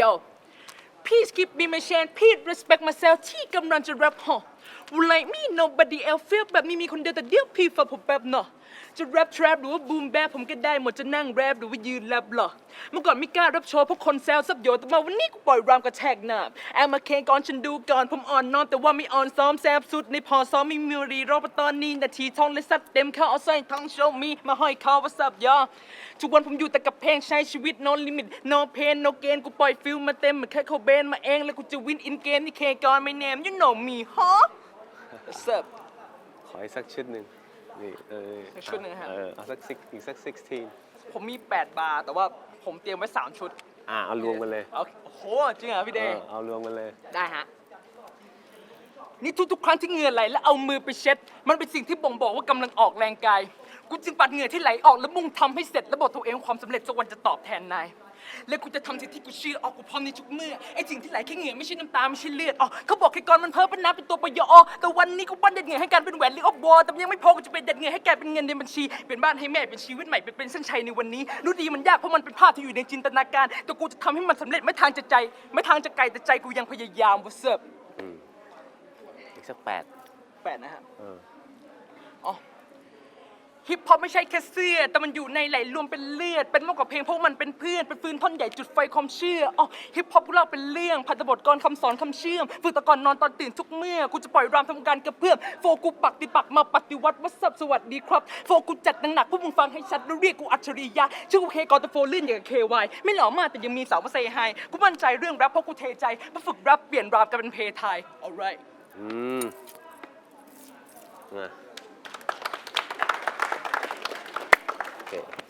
yo please give me my chance please respect myself ที่กำลังจะ rap ฮะ Would like me nobody else feel แบบนี้มีคนเดียวแต่เดียวพี่ฟังผมแป๊บเนาะจะ rap trap หรือว่า boom bap ผมก็ได้หมดจะนั่ง rap หรือว่ายืน rap หรอเมื่อก่อนไม่กล้า rap โชว์เพราะคนแซวซับโยแต่มาวันนี้กูปล่อยรามกระแทกหน้าแอมมาเคนก่อนฉันดูก่อนผมอ่อนนอนแต่ว่าไม่อ่อนซ้อมแซบสุดในพอซ้อมไม่มีรีรอบตอนนี้นาทีทองเลยซัดเต็มเข้าเอาใส่ทั้งโชว์มีมาห้อยคอว่าซับยอทุกวันผมอยู่แต่กับเพลงใช้ชีวิต no limit no pain no gain กูปล่อยฟิลมาเต็มเหมือนแค่โคเบนมาเองแล้วกูจะวินอินเกมนี่เคก่อนไม่แนม you know me huh What's up ขออีกสักชุดหนึ่งนี่เออสักชุดหนึ่งนะครับเออเอาสักสิอีกสัก16ผมมี 8 บาร์ แต่ว่าผมเตรียมไว้ 3 ชุดอ่าเอารวมกันเลยโอเคโอ้โห จริงเหรอพี่เอเดอย์เอารวมกันเลย ได้ฮะ นี่ทุกๆ ครั้งที่เหงื่อไหลแล้วเอามือไปเช็ด มันเป็นสิ่งที่บ่งบอกว่ากำลังออกแรงกาย กูจึงปัดเหงื่อที่ไหลออกแล้วมุ่งทำให้เสร็จแล้วบอกตัวเองว่าความสำเร็จสักวันจะตอบแทนนาย และกูจะทำสิ่งที่กูเชื่อออกกูพร้อมในทุกเมื่อไอ้สิ่งที่ไหลแค่เหงื่อไม่ใช่น้ำตาไม่ใช่เลือดอ๋อเขาบอกแค่ก่อนมันเพ้อเป็นน้ำเป็นตัวประโยชน์แต่วันนี้กูปั้นเด็ดเหงื่อให้การเป็นแหวนหรือออฟวอแต่มันยังไม่พอกูจะเป็นเด็ดเหงื่อให้แกเป็นเงินในบัญชี เป็นบ้านให้แม่เป็นชีวิตใหม่เป็นเป็นเส้นชัยในวันนี้รู้ดีมันยากเพราะมันเป็นภาพที่อยู่ในจินตนาการ แต่กูจะทำให้มันสำเร็จไม่ทางจะใจ ไม่ทางจะไกลแต่ใจกูยังพยายามวะเซิร์ฟอีกสักแปดแปดนะฮะ เออ อ๋อ ฮิปฮอปไม่ใช่แค่เสื้อ แต่มันอยู่ในไหลรวมเป็นเลือด เป็นมากกว่าเพลงเพราะมันเป็นเพื่อน เป็นฟืนท่อนใหญ่จุดไฟความเชื่ออ๋อฮิปฮอปพวกเล่าเป็นเรื่องพันธบทกรคำสอนคำเชื่อมฝึกตะกอนนอนตอนตื่นทุกเมื่อ กูจะปล่อยรามทำการกระเพื่อมโฟกูปักติปักมาปฏิวัติวัสับสวัสดีครับ โฟกูจัดหนักๆพวกมึงฟังให้ชัดแล้วเรียกกูอัจฉริยะ ชื่อกูเคกอตโฟลื่นอย่างกับเควายไม่หล่อมากแต่ยังมีสาวมาเซไฮกูมั่นใจเรื่องแรปเพราะกูเทใจมาฝึกแรปเปลี่ยนรามกลายเป็นเพลงไทย alright อืมมา โอเค